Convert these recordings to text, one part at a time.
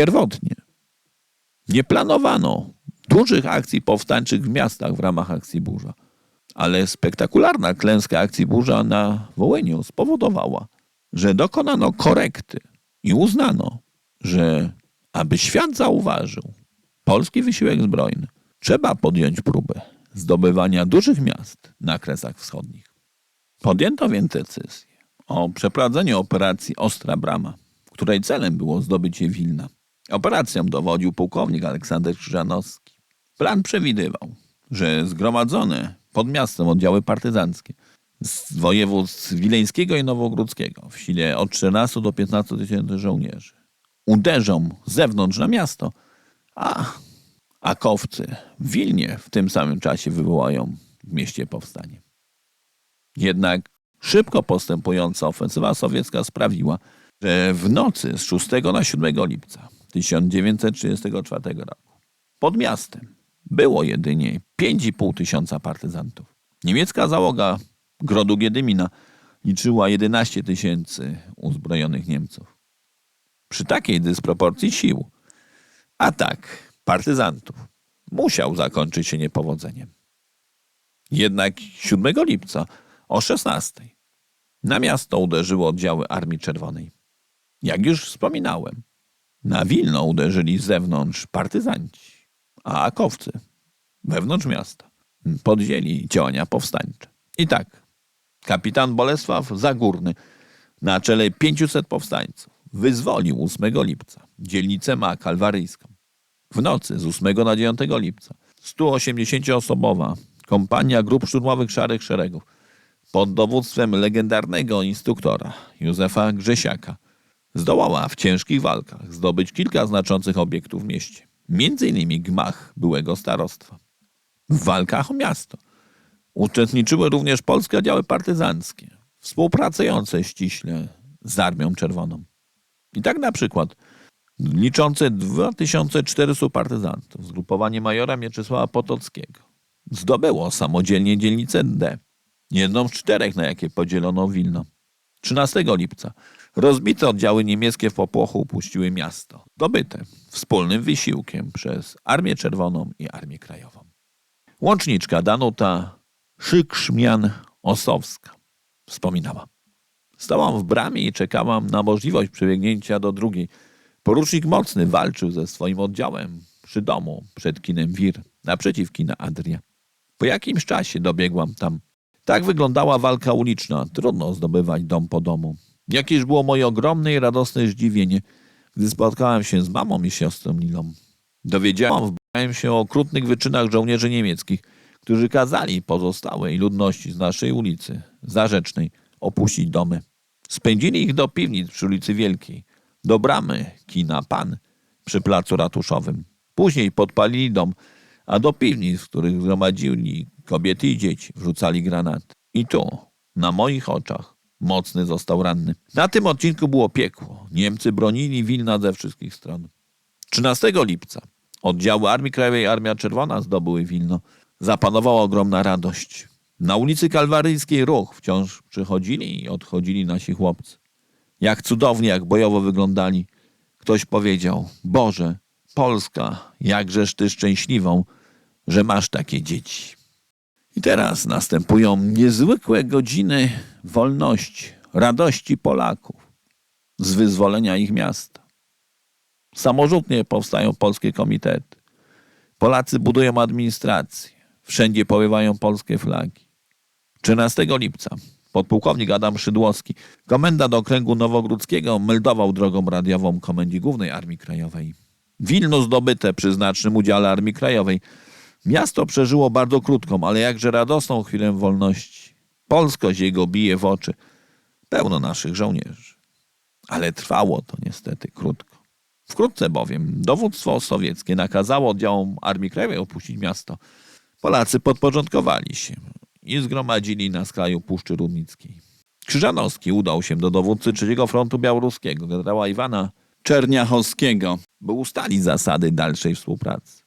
Pierwotnie nie planowano dużych akcji powstańczych w miastach w ramach akcji burza, ale spektakularna klęska akcji burza na Wołyniu spowodowała, że dokonano korekty i uznano, że aby świat zauważył polski wysiłek zbrojny, trzeba podjąć próbę zdobywania dużych miast na Kresach Wschodnich. Podjęto więc decyzję o przeprowadzeniu operacji Ostra Brama, której celem było zdobycie Wilna. Operacją dowodził pułkownik Aleksander Krzyżanowski. Plan przewidywał, że zgromadzone pod miastem oddziały partyzanckie z województw wileńskiego i nowogródzkiego w sile od 14 do 15 tysięcy żołnierzy uderzą z zewnątrz na miasto, a akowcy w Wilnie w tym samym czasie wywołają w mieście powstanie. Jednak szybko postępująca ofensywa sowiecka sprawiła, że w nocy z 6 na 7 lipca 1934 roku pod miastem było jedynie 5,5 tysiąca partyzantów. Niemiecka załoga Grodu Giedymina liczyła 11 tysięcy uzbrojonych Niemców. Przy takiej dysproporcji sił atak partyzantów musiał zakończyć się niepowodzeniem. Jednak 7 lipca o 16 na miasto uderzyły oddziały Armii Czerwonej. Jak już wspominałem, na Wilno uderzyli z zewnątrz partyzanci, a akowcy wewnątrz miasta podjęli działania powstańcze. I tak, kapitan Bolesław Zagórny na czele 500 powstańców wyzwolił 8 lipca dzielnicę Ma Kalwaryjską. W nocy z 8 na 9 lipca 180-osobowa kompania grup szturmowych Szarych Szeregów pod dowództwem legendarnego instruktora Józefa Grzesiaka zdołała w ciężkich walkach zdobyć kilka znaczących obiektów w mieście, innymi gmach byłego starostwa. W walkach o miasto uczestniczyły również polskie oddziały partyzanckie, współpracujące ściśle z Armią Czerwoną. I tak na przykład liczące 2400 partyzantów, zgrupowanie majora Mieczysława Potockiego, zdobyło samodzielnie dzielnicę D, jedną z czterech, na jakie podzielono Wilno. 13 lipca rozbite oddziały niemieckie w popłochu upuściły miasto, dobyte wspólnym wysiłkiem przez Armię Czerwoną i Armię Krajową. Łączniczka Danuta Szykrzmian-Osowska wspominała. Stałam w bramie i czekałam na możliwość przebiegnięcia do drugiej. Porucznik Mocny walczył ze swoim oddziałem przy domu przed kinem Wir, naprzeciw kina Adria. Po jakimś czasie dobiegłam tam. Tak wyglądała walka uliczna. Trudno zdobywać dom po domu. Jakież było moje ogromne i radosne zdziwienie, gdy spotkałem się z mamą i siostrą Nilą. Dowiedziałam się o okrutnych wyczynach żołnierzy niemieckich, którzy kazali pozostałej ludności z naszej ulicy, Zarzecznej, opuścić domy. Spędzili ich do piwnic przy ulicy Wielkiej, do bramy kina Pan przy placu ratuszowym. Później podpalili dom, a do piwnic, w których zgromadzili kobiety i dzieci, wrzucali granaty. I tu, na moich oczach, mocny został ranny. Na tym odcinku było piekło. Niemcy bronili Wilna ze wszystkich stron. 13 lipca oddziały Armii Krajowej Armia Czerwona zdobyły Wilno. Zapanowała ogromna radość. Na ulicy Kalwaryjskiej ruch wciąż przychodzili i odchodzili nasi chłopcy. Jak cudownie, jak bojowo wyglądali. Ktoś powiedział, Boże, Polska, jakżeż ty szczęśliwą, że masz takie dzieci. I teraz następują niezwykłe godziny wolności, radości Polaków z wyzwolenia ich miasta. Samorzutnie powstają polskie komitety. Polacy budują administrację. Wszędzie poływają polskie flagi. 13 lipca podpułkownik Adam Szydłowski, komendant okręgu nowogródzkiego, meldował drogą radiową Komendii Głównej Armii Krajowej. Wilno zdobyte przy znacznym udziale Armii Krajowej. Miasto przeżyło bardzo krótką, ale jakże radosną chwilę wolności. Polskość jego bije w oczy. Pełno naszych żołnierzy. Ale trwało to niestety krótko. Wkrótce bowiem dowództwo sowieckie nakazało oddziałom Armii Krajowej opuścić miasto. Polacy podporządkowali się i zgromadzili na skraju Puszczy Rudnickiej. Krzyżanowski udał się do dowódcy III Frontu Białoruskiego, generała Iwana Czerniachowskiego, by ustalić zasady dalszej współpracy.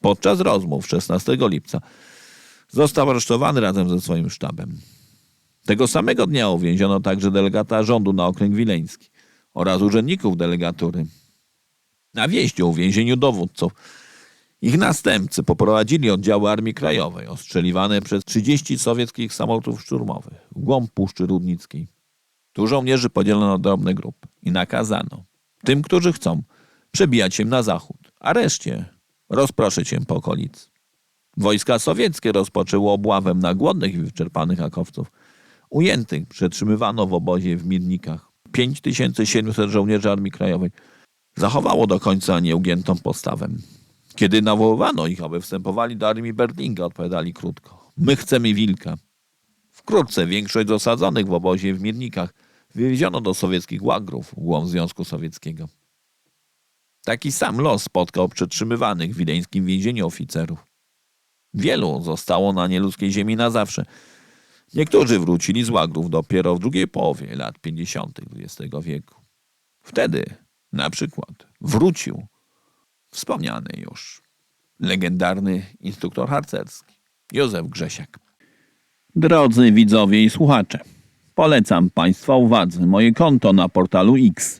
Podczas rozmów 16 lipca został aresztowany razem ze swoim sztabem. Tego samego dnia uwięziono także delegata rządu na okręg wileński oraz urzędników delegatury. Na wieździu w więzieniu dowódców ich następcy poprowadzili oddziały Armii Krajowej, ostrzeliwane przez 30 sowieckich samolotów szturmowych w głąb Puszczy Rudnickiej. Tu żołnierzy podzielono drobne grupy i nakazano tym, którzy chcą, przebijać się na zachód, a reszcie rozproszyć się po okolicy. Wojska sowieckie rozpoczęły obławę na głodnych i wyczerpanych akowców. Ujętych przetrzymywano w obozie w Mirnikach. 5700 żołnierzy Armii Krajowej zachowało do końca nieugiętą postawę. Kiedy nawoływano ich, aby wstępowali do armii Berlinga, odpowiadali krótko. My chcemy wilka. Wkrótce większość osadzonych w obozie w Mirnikach wywieziono do sowieckich łagrów głąb Związku Sowieckiego. Taki sam los spotkał przetrzymywanych w wileńskim więzieniu oficerów. Wielu zostało na nieludzkiej ziemi na zawsze. Niektórzy wrócili z łagrów dopiero w drugiej połowie lat 50. XX wieku. Wtedy, na przykład, wrócił wspomniany już legendarny instruktor harcerski Józef Grzesiak. Drodzy widzowie i słuchacze, polecam Państwa uwadze moje konto na portalu X.